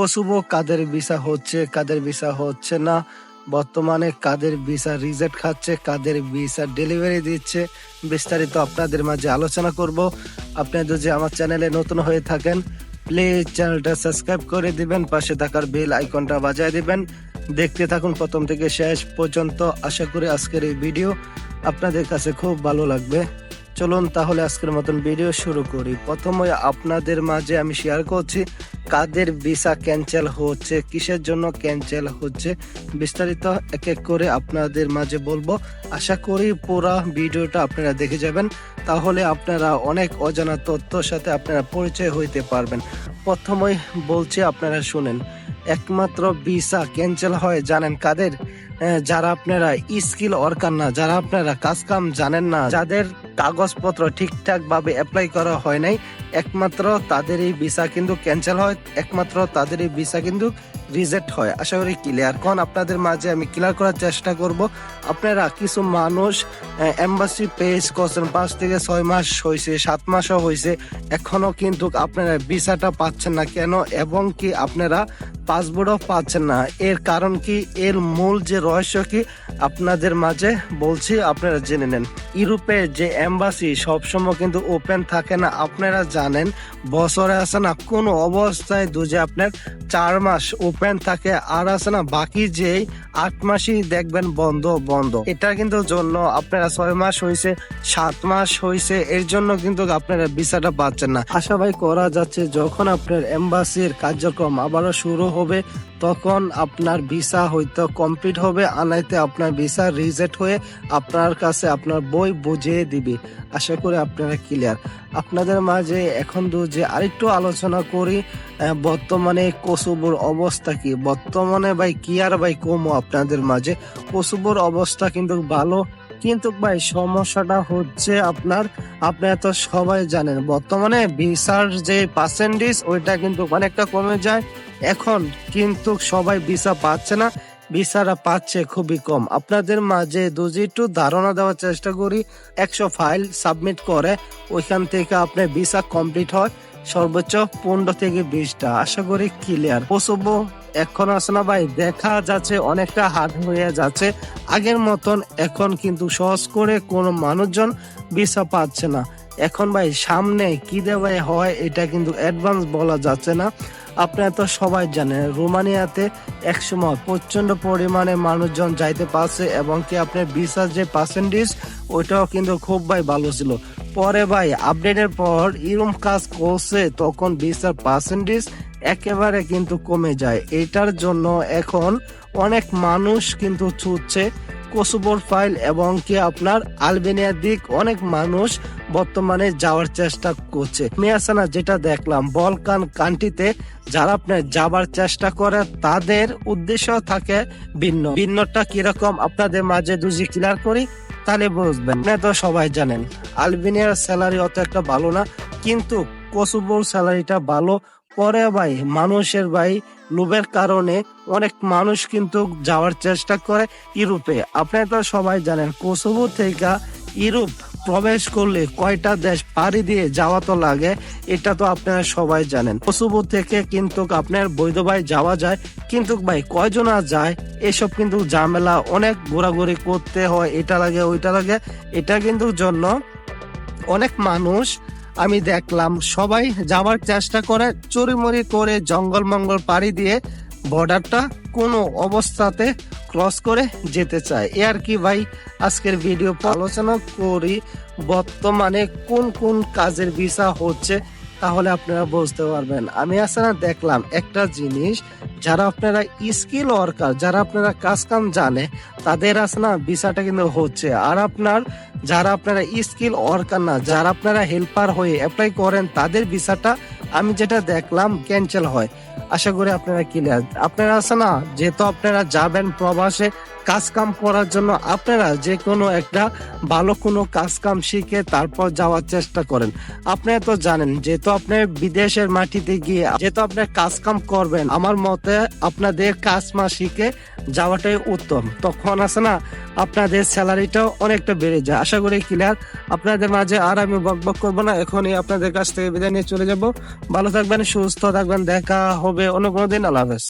পশুবো কাদের visa হচ্ছে, কাদের visa হচ্ছে না। বর্তমানে কাদের ভিসা রিজেক্ট খাচ্ছে, কাদের ভিসা ডেলিভারি দিচ্ছে, বিস্তারিত আপনাদের মাঝে আলোচনা করব। আপনারা যদি আমার চ্যানেলে নতুন হয়ে থাকেন প্লিজ চ্যানেলটা সাবস্ক্রাইব করে দিবেন, পাশে থাকার বেল আইকনটা বাজায় দিবেন। দেখতে থাকুন প্রথম থেকে শেষ পর্যন্ত। আশা করি আজকের এই ভিডিও আপনাদের কাছে খুব ভালো লাগবে। চলুন তাহলে আজকের মতন ভিডিও শুরু করি। প্রথমে আপনাদের মাঝে আমি শেয়ার করছি, কাদের ভিসা ক্যান্সেল হচ্ছে, কিসের জন্য ক্যান্সেল হচ্ছে, বিস্তারিত এক এক করে আপনাদের মাঝে বলব। আশা করি পুরো ভিডিওটা আপনারা দেখে যাবেন। তাহলে আপনারা অনেক অজানা তথ্যর সাথে আপনারা পরিচয় হইতে পারবেন। প্রথমেই বলছি, আপনারা শুনেন। একমাত্র ভিসা ক্যান্সেল হয়, জানেন কাদের? যারা আপনারা স্কিল ওয়ার্কার না, যারা আপনারা কাজ কাম জানেন না, যাদের কাগজপত্র ঠিকঠাক ভাবে অ্যাপ্লাই করা হয় নাই একমাত্র তাদের এই ভিসা কিন্তু ক্যান্সেল হয়, একমাত্র তাদের এই ভিসা কিন্তু রিজেক্ট হয়। আশা করি ক্লিয়ার কোন আপনাদের মাঝে আমি ক্লিয়ার করার চেষ্টা করব। আপনারা কিছু মানুষ এম্বাসি পেজ করছেন, পাঁচ থেকে ছয় মাস হয়েছে সাত মাসও হয়েছে এখনও কিন্তু আপনারা ভিসাটা পাচ্ছেন না কেন? এবং কি আপনারা পাসপোর্টও পাচ্ছেন না? এর কারণ কি? এর মূল যে রহস্য কি? আপনাদের মাঝে বলছি, আপনারা জেনে নেন। ইউরোপের যে এম্বাসি সবসময় কিন্তু ওপেন থাকে না। আপনারা জানেন, বছরে আছে না, কোনো অবস্থায় দুজে আপনার চার মাস ওপেন থাকে, আর আছে না, বাকি যে আট মাসই দেখবেন বন্ধ বন্ধ। এটা কিন্তু জন্য আপনারা ছয় মাস হয়েছে সাত মাস হয়েছে এর জন্য কিন্তু আপনারা ভিসাটা পাচ্ছেন না। আশাবাই করা যাচ্ছে যখন আপনার এম্বাসির কার্যক্রম আবারও শুরু হবে, তখন আপনার ভিসা হয়তো কমপ্লিট হবে, আনাইতে আপনার ভিসা রিজেক্ট হয়ে আপনার কাছে আপনার বই বুঝিয়ে দিবে। আশা করি আপনারা ক্লিয়ার আপনাদের মাঝে এখন দু যে আরেকটু আলোচনা করি বর্তমানে কসুবুর অবস্থা কি? বর্তমানে ভাই, কি আর ভাই কমো আপনাদের মাঝে। কসুবুর অবস্থা কিন্তু ভালো, কিন্তু ভাই সমস্যাটা হচ্ছে আপনার আপনারা তো সবাই জানেন। বর্তমানে ভিসার যে পার্সেন্টেজ ওইটা কিন্তু অনেকটা কমে যায়। এখন কিন্তু সবাই ভিসা পাচ্ছে না, ভিসারা পাচ্ছে খুবই কম। আপনাদের মাঝে দুজি একটু ধারণা দেওয়ার চেষ্টা করি, একশো ফাইল সাবমিট করে, ওইখান থেকে আপনার ভিসা কমপ্লিট হয়। সর্বোচ্চ পনেরো থেকে বিশটা। আশা করি ক্লিয়ার পশুব এখন আসে না ভাই? দেখা যাচ্ছে অনেকটা হার্ড হয়ে যাচ্ছে। আগের মতন এখন কিন্তু সহজ করে কোনো মানুষজন ভিসা পাচ্ছে না। এখন ভাই, সামনে কি দেওয়া হয় এটা কিন্তু অ্যাডভান্স বলা যাচ্ছে না। আপনারা তো সবাই জানেন, রোমানিয়াতে একসময় প্রচণ্ড পরিমাণে মানুষজন যাইতে পারছে এবং কি আপনার ভিসার যে পার্সেন্টেজ ওইটাও কিন্তু খুব ভাই ভালো ছিল। পরে ভাই আপডেটের পর ইরম কাজ করছে, তখন ভিসার পার্সেন্টেজ একেবারে কিন্তু কমে যায়। এটার জন্য এখন অনেক মানুষ কিন্তু ছুটছে কোসোভোর ফাইল এবং কি আপনার আলবেনিয়ার দিক অনেক মানুষ বর্তমানে যাওয়ার চেষ্টা করছে। মেয়াসানা যেটা দেখলাম, বলকান কান্ট্রিতে যারা আপনার যাবার চেষ্টা করে, তাদের উদ্দেশ্য থাকে ভিন্ন। ভিন্নটা কীরকম? আপনাদের মাঝে দুজি ক্লিয়ার করি। তাহলে বুঝবেন না তো সবাই জানেন। আলবেনিয়ার স্যালারি অত একটা ভালো না, কিন্তু কসুবোর স্যালারিটা ভালো। পরে ভাই, মানুষের ভাই, লোভের কারণে অনেক মানুষ কিন্তু যাওয়ার চেষ্টা করে ইউরোপে। আপনারা তো সবাই জানেন কোসোভো থেকে ইউরোপ প্রবেশ করলে কয়টা দেশ পাড়ি দিয়ে যাওয়া তো লাগে, এটা তো আপনারা সবাই জানেন। কোসোভো থেকে কিন্তু আপনার বৈধ ভাই যাওয়া যায়, কিন্তু ভাই কয়জনা যায়, এসব কিন্তু ঝামেলা অনেক ঘোরাঘুরি করতে হয়, এটা লাগে, ওইটা লাগে, এটা কিন্তু জন্য অনেক মানুষ আমি দেখলাম সবাই যাওয়ার চেষ্টা করে, চুরিমুরি করে, জঙ্গল মঙ্গল পাড়ি দিয়ে বর্ডারটা কোনো অবস্থাতে ক্রস করে যেতে চায়। এ আর কি ভাই, আজকের ভিডিও আলোচনা করি বর্তমানে কোন কোন কাজের ভিসা হচ্ছে, তাহলে আপনারা বুঝতে পারবেন। আমি আসলে দেখলাম একটা জিনিস, যারা আপনারা স্কিল ওয়ার্কার যারা আপনারা কাজ কাম জানে, তাদের না ভিসাটা কিন্তু হচ্ছে। আর আপনার, যারা আপনারা স্কিল ওয়ার্কার না, যারা আপনারা হেল্পার হয়ে অ্যাপ্লাই করেন, তাদের ভিসাটা আমি যেটা দেখলাম ক্যান্সেল হয়। আশা করি আপনারা ক্লিয়ার আপনারা আছে না, যেহেতু আপনারা যাবেন প্রবাসে কাজ কাম করার জন্য আপনারা যে কোনো একটা ভালো কোনো কাজ কাম শিখে তারপর যাওয়ার চেষ্টা করেন। আপনারা তো জানেন, যেহেতু আপনি বিদেশের মাটিতে গিয়ে, যেহেতু আপনি কাজ কাম করবেন, আমার মতে আপনাদের কাজ মা শিখে যাওয়াটাই উত্তম। তখন আছে না, আপনাদের স্যালারিটাও অনেকটা বেড়ে যায়। আশা করি ক্লিয়ার আপনাদের মাঝে আর আমি বক বক করব না, এখনই আপনাদের কাছ থেকে বিদায় নিয়ে চলে যাব। ভালো থাকবেন, সুস্থ থাকবেন, দেখা হবে হবে দিন আল্লাহ হাফেজ